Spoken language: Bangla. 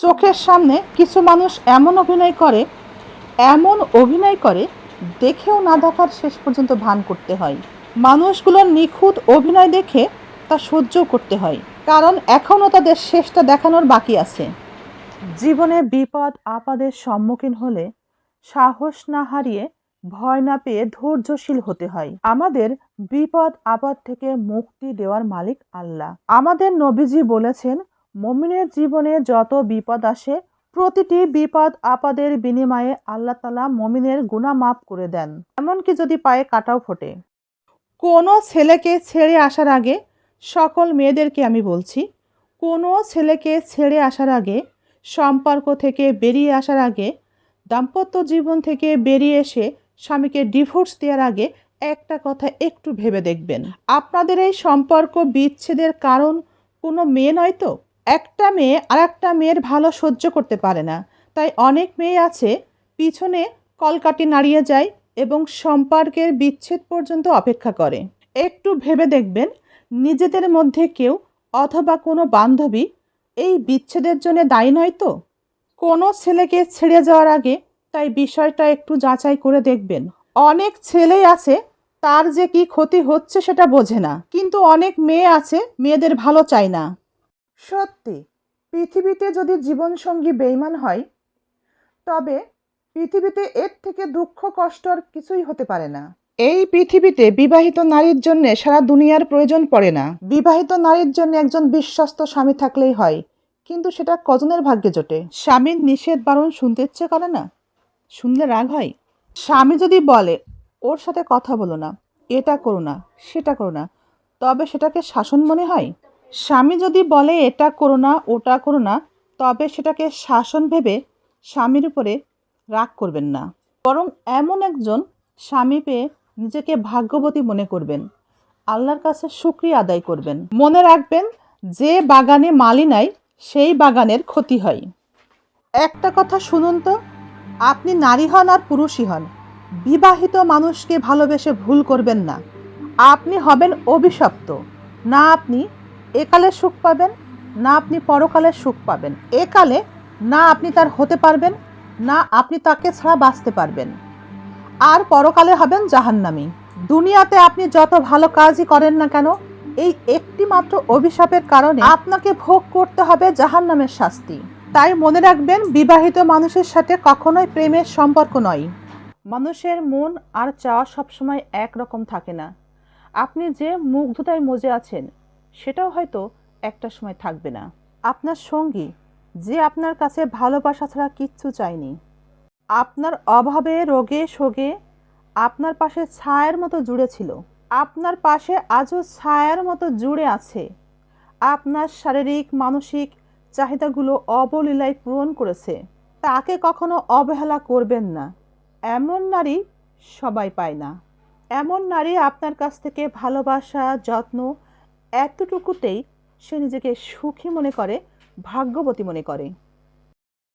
চোখের সামনে কিছু মানুষ এমন অভিনয় করে, এমন অভিনয় করে, দেখেও না দেখার শেষ পর্যন্ত ভান করতে হয়। মানুষগুলোর নিখুঁত অভিনয় দেখে তা সহ্য করতে হয়, কারণ এখনও তাদের শেষটা দেখানোর বাকি আছে। জীবনে বিপদ, আপদের সম্মুখীন হলে সাহস না হারিয়ে ভয় না পেয়ে ধৈর্যশীল হতে হয়। আমাদের বিপদ, আপদ থেকে মুক্তি দেওয়ার মালিক আল্লাহ। আমাদের নবীজি বলেছেন মমিনের জীবনে যত বিপদ আসে, প্রতিটি বিপদ আপদের বিনিময়ে আল্লাহ তালা মমিনের গুণা মাফ করে দেন। এমনকি যদি পায়ে কাটাও ফোটে। কোনো ছেলেকে ছেড়ে আসার আগে, সকল মেয়েদেরকে আমি বলছি, কোনো ছেলেকে ছেড়ে আসার আগে, সম্পর্ক থেকে বেরিয়ে আসার আগে, দাম্পত্য জীবন থেকে বেরিয়ে এসে স্বামীকে ডিভোর্স দেওয়ার আগে একটা কথা একটু ভেবে দেখবেন। আপনাদের এই সম্পর্ক বিচ্ছেদের কারণ কোনো মেয়ে নয় তো? একটা মেয়ে আর একটা মেয়ের ভালো সহ্য করতে পারে না। তাই অনেক মেয়ে আছে, পিছনে কলকাটি নাড়িয়ে যায় এবং সম্পর্কের বিচ্ছেদ পর্যন্ত অপেক্ষা করে। একটু ভেবে দেখবেন, নিজেদের মধ্যে কেউ অথবা কোনো বান্ধবী এই বিচ্ছেদের জন্য দায়ী নয় তো? কোনো ছেলেকে ছেড়ে যাওয়ার আগে তাই বিষয়টা একটু যাচাই করে দেখবেন। অনেক ছেলেই আছে, তার যে কি ক্ষতি হচ্ছে সেটা বোঝে না। কিন্তু অনেক মেয়ে আছে, মেয়েদের ভালো চায় না। সত্যি পৃথিবীতে যদি জীবনসঙ্গী বেইমান হয় তবে পৃথিবীতে এর থেকে দুঃখ কষ্ট আর কিছুই হতে পারে না। এই পৃথিবীতে বিবাহিত নারীর জন্য সারা দুনিয়ার প্রয়োজন পড়ে না। বিবাহিত নারীর জন্য একজন বিশ্বস্ত স্বামী থাকলেই হয় কিন্তু সেটা কজনের ভাগ্যে জোটে? স্বামীর নিষেধ বারণ শুনতে ইচ্ছে করে না? শুনলে রাগ হয়? স্বামী যদি বলে ওর সাথে কথা বলো না এটা করো না সেটা করো না তবে সেটাকে শাসন মনে হয়? স্বামী যদি বলে, এটা করো না, ওটা করো না, তবে সেটাকে শাসন ভেবে স্বামীর উপরে রাগ করবেন না। বরং এমন একজন স্বামী পেয়ে নিজেকে ভাগ্যবতী মনে করবেন। আল্লাহর কাছে শুক্রিয়া আদায় করবেন। মনে রাখবেন, যে বাগানে মালি নাই, সেই বাগানের ক্ষতি হয়। একটা কথা শুনুন তো, আপনি নারী হন আর পুরুষই হন। বিবাহিত মানুষকে ভালোবেসে ভুল করবেন না। আপনি হবেন অভিশপ্ত। না আপনি একালে সুখ পাবেন, না আপনি পরকালে সুখ পাবেন। একালে না আপনি তার হতে পারবেন, না আপনি তাকে ছাড়া বাঁচতে পারবেন। আর পরকালে হবেন জাহান্নামি। দুনিয়াতে আপনি যত ভালো কাজই করেন না কেন, এই একটি মাত্র অভিশাপের কারণে আপনাকে ভোগ করতে হবে জাহান্নামের শাস্তি। তাই মনে রাখবেন, বিবাহিত মানুষের সাথে কখনোই প্রেমের সম্পর্ক নয়। মানুষের মন আর চাওয়া সবসময় একরকম থাকে না। আপনি যে মুগ্ধতায় মজে আছেন সেটাও হয়তো একটা সময় থাকবে না। আপনার সঙ্গী যে আপনার কাছে ভালোবাসা ছাড়া কিচ্ছু চায়নি, আপনার অভাবে রোগে শোগে আপনার পাশে ছায়ের মতো জুড়ে ছিল, আপনার পাশে আজও ছায়ার মতো জুড়ে আছে, আপনার শারীরিক, মানসিক চাহিদাগুলো অবলীলায় পূরণ করেছে, তাকে কখনো অবহেলা করবেন না। এমন নারী সবাই পায় না। এমন নারী আপনার কাছ থেকে ভালোবাসা, যত্ন এতটুকুতেই সে নিজেকে সুখী মনে করে ভাগ্যবতী মনে করে।